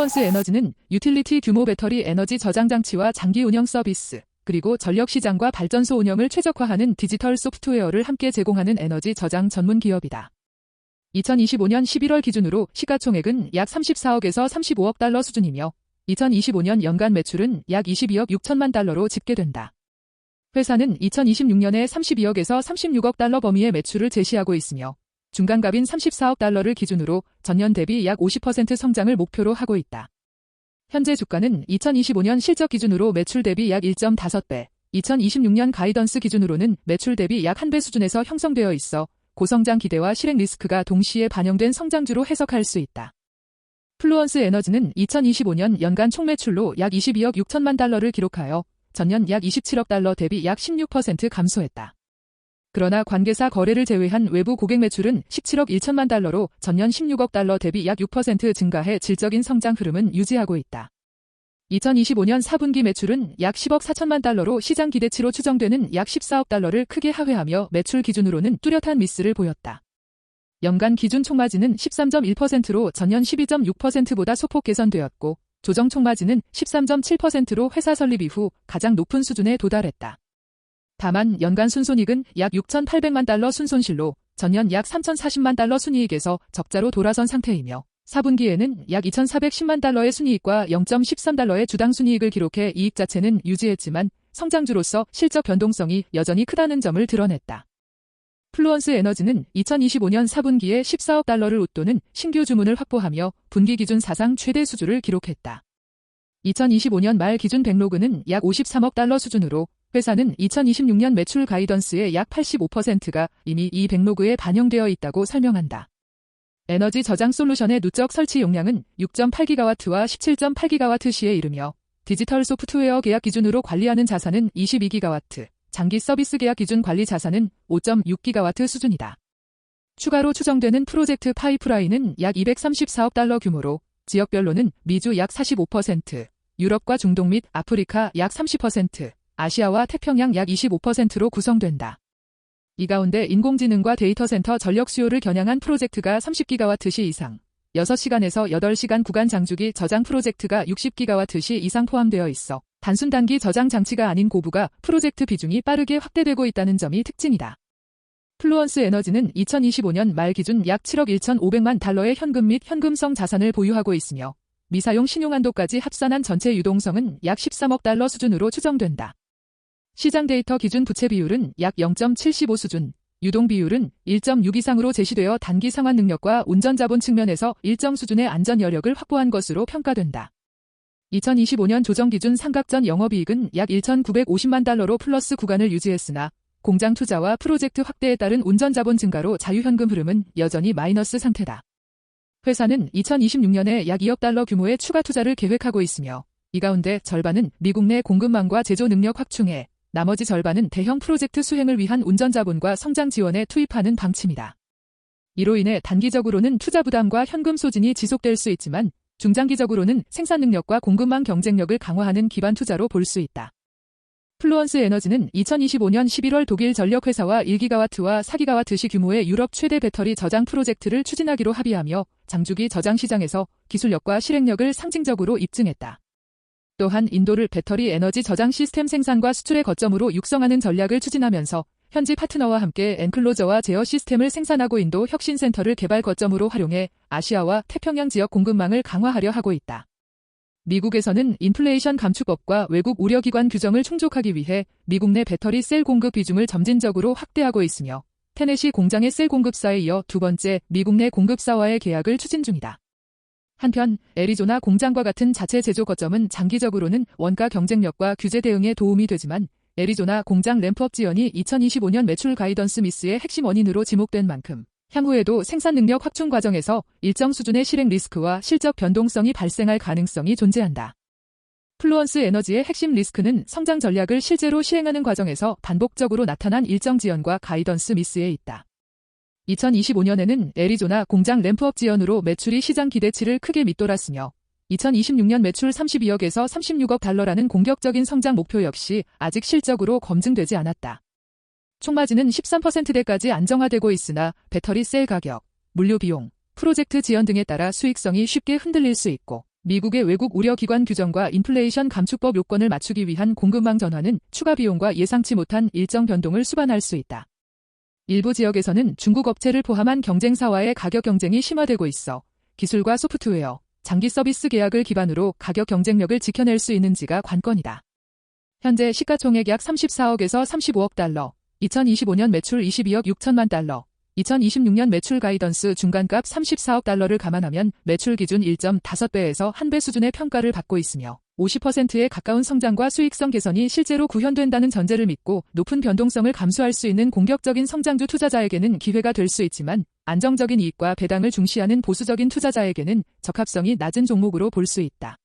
플루언스 에너지는 유틸리티 규모 배터리 에너지 저장 장치와 장기 운영 서비스, 그리고 전력 시장과 발전소 운영을 최적화하는 디지털 소프트웨어를 함께 제공하는 에너지 저장 전문 기업이다. 2025년 11월 기준으로 시가총액은 약 34억에서 35억 달러 수준이며 2025년 연간 매출은 약 22억 6천만 달러로 집계된다. 회사는 2026년에 32억에서 36억 달러 범위의 매출을 제시하고 있으며 중간갑인 34억 달러를 기준으로 전년 대비 약 50% 성장을 목표로 하고 있다. 현재 주가는 2025년 실적 기준으로 매출 대비 약 1.5배, 2026년 가이던스 기준으로는 매출 대비 약 1배 수준에서 형성되어 있어 고성장 기대와 실행 리스크가 동시에 반영된 성장주로 해석할 수 있다. 플루언스 에너지는 2025년 연간 총매출로 약 22억 6천만 달러를 기록하여 전년 약 27억 달러 대비 약 16% 감소했다. 그러나 관계사 거래를 제외한 외부 고객 매출은 17억 1천만 달러로 전년 16억 달러 대비 약 6% 증가해 질적인 성장 흐름은 유지하고 있다. 2025년 4분기 매출은 약 10억 4천만 달러로 시장 기대치로 추정되는 약 14억 달러를 크게 하회하며 매출 기준으로는 뚜렷한 미스를 보였다. 연간 기준 총마진은 13.1%로 전년 12.6%보다 소폭 개선되었고 조정 총마진은 13.7%로 회사 설립 이후 가장 높은 수준에 도달했다. 다만 연간 순손익은 약 6,800만 달러 순손실로 전년 약 3,040만 달러 순이익에서 적자로 돌아선 상태이며 4분기에는 약 2,410만 달러의 순이익과 0.13달러의 주당 순이익을 기록해 이익 자체는 유지했지만 성장주로서 실적 변동성이 여전히 크다는 점을 드러냈다. 플루언스 에너지는 2025년 4분기에 14억 달러를 웃도는 신규 주문을 확보하며 분기 기준 사상 최대 수주를 기록했다. 2025년 말 기준 백로그는 약 53억 달러 수준으로 회사는 2026년 매출 가이던스의 약 85%가 이미 이 백로그에 반영되어 있다고 설명한다. 에너지 저장 솔루션의 누적 설치 용량은 6.8기가와트와 17.8기가와트 시에 이르며 디지털 소프트웨어 계약 기준으로 관리하는 자산은 22기가와트, 장기 서비스 계약 기준 관리 자산은 5.6기가와트 수준이다. 추가로 추정되는 프로젝트 파이프라인은 약 234억 달러 규모로 지역별로는 미주 약 45%, 유럽과 중동 및 아프리카 약 30%, 아시아와 태평양 약 25%로 구성된다. 이 가운데 인공지능과 데이터 센터 전력 수요를 겨냥한 프로젝트가 30기가와트시 이상, 6시간에서 8시간 구간 장주기 저장 프로젝트가 60기가와트시 이상 포함되어 있어 단순 단기 저장 장치가 아닌 고부가 프로젝트 비중이 빠르게 확대되고 있다는 점이 특징이다. 플루언스 에너지는 2025년 말 기준 약 7억 1,500만 달러의 현금 및 현금성 자산을 보유하고 있으며 미사용 신용한도까지 합산한 전체 유동성은 약 13억 달러 수준으로 추정된다. 시장 데이터 기준 부채 비율은 약 0.75 수준, 유동 비율은 1.6 이상으로 제시되어 단기 상환 능력과 운전 자본 측면에서 일정 수준의 안전 여력을 확보한 것으로 평가된다. 2025년 조정 기준 삼각전 영업이익은 약 1,950만 달러로 플러스 구간을 유지했으나 공장 투자와 프로젝트 확대에 따른 운전 자본 증가로 자유현금 흐름은 여전히 마이너스 상태다. 회사는 2026년에 약 2억 달러 규모의 추가 투자를 계획하고 있으며 이 가운데 절반은 미국 내 공급망과 제조 능력 확충에 나머지 절반은 대형 프로젝트 수행을 위한 운전 자본과 성장 지원에 투입하는 방침이다. 이로 인해 단기적으로는 투자 부담과 현금 소진이 지속될 수 있지만 중장기적으로는 생산 능력과 공급망 경쟁력을 강화하는 기반 투자로 볼 수 있다. 플루언스 에너지는 2025년 11월 독일 전력회사와 1기가와트와 4기가와트시 규모의 유럽 최대 배터리 저장 프로젝트를 추진하기로 합의하며 장주기 저장 시장에서 기술력과 실행력을 상징적으로 입증했다. 또한 인도를 배터리 에너지 저장 시스템 생산과 수출의 거점으로 육성하는 전략을 추진하면서 현지 파트너와 함께 엔클로저와 제어 시스템을 생산하고 인도 혁신센터를 개발 거점으로 활용해 아시아와 태평양 지역 공급망을 강화하려 하고 있다. 미국에서는 인플레이션 감축법과 외국 우려기관 규정을 충족하기 위해 미국 내 배터리 셀 공급 비중을 점진적으로 확대하고 있으며 테네시 공장의 셀 공급사에 이어 두 번째 미국 내 공급사와의 계약을 추진 중이다. 한편 애리조나 공장과 같은 자체 제조 거점은 장기적으로는 원가 경쟁력과 규제 대응에 도움이 되지만 애리조나 공장 램프업 지연이 2025년 매출 가이던스 미스의 핵심 원인으로 지목된 만큼 향후에도 생산 능력 확충 과정에서 일정 수준의 실행 리스크와 실적 변동성이 발생할 가능성이 존재한다. 플루언스 에너지의 핵심 리스크는 성장 전략을 실제로 시행하는 과정에서 반복적으로 나타난 일정 지연과 가이던스 미스에 있다. 2025년에는 애리조나 공장 램프업 지연으로 매출이 시장 기대치를 크게 밑돌았으며 2026년 매출 32억에서 36억 달러라는 공격적인 성장 목표 역시 아직 실적으로 검증되지 않았다. 총마진은 13%대까지 안정화되고 있으나 배터리 셀 가격, 물류 비용, 프로젝트 지연 등에 따라 수익성이 쉽게 흔들릴 수 있고 미국의 외국 우려 기관 규정과 인플레이션 감축법 요건을 맞추기 위한 공급망 전환은 추가 비용과 예상치 못한 일정 변동을 수반할 수 있다. 일부 지역에서는 중국 업체를 포함한 경쟁사와의 가격 경쟁이 심화되고 있어 기술과 소프트웨어, 장기 서비스 계약을 기반으로 가격 경쟁력을 지켜낼 수 있는지가 관건이다. 현재 시가총액 약 34억에서 35억 달러, 2025년 매출 22억 6천만 달러, 2026년 매출 가이던스 중간값 34억 달러를 감안하면 매출 기준 1.5배에서 1배 수준의 평가를 받고 있으며 50%에 가까운 성장과 수익성 개선이 실제로 구현된다는 전제를 믿고 높은 변동성을 감수할 수 있는 공격적인 성장주 투자자에게는 기회가 될 수 있지만 안정적인 이익과 배당을 중시하는 보수적인 투자자에게는 적합성이 낮은 종목으로 볼 수 있다.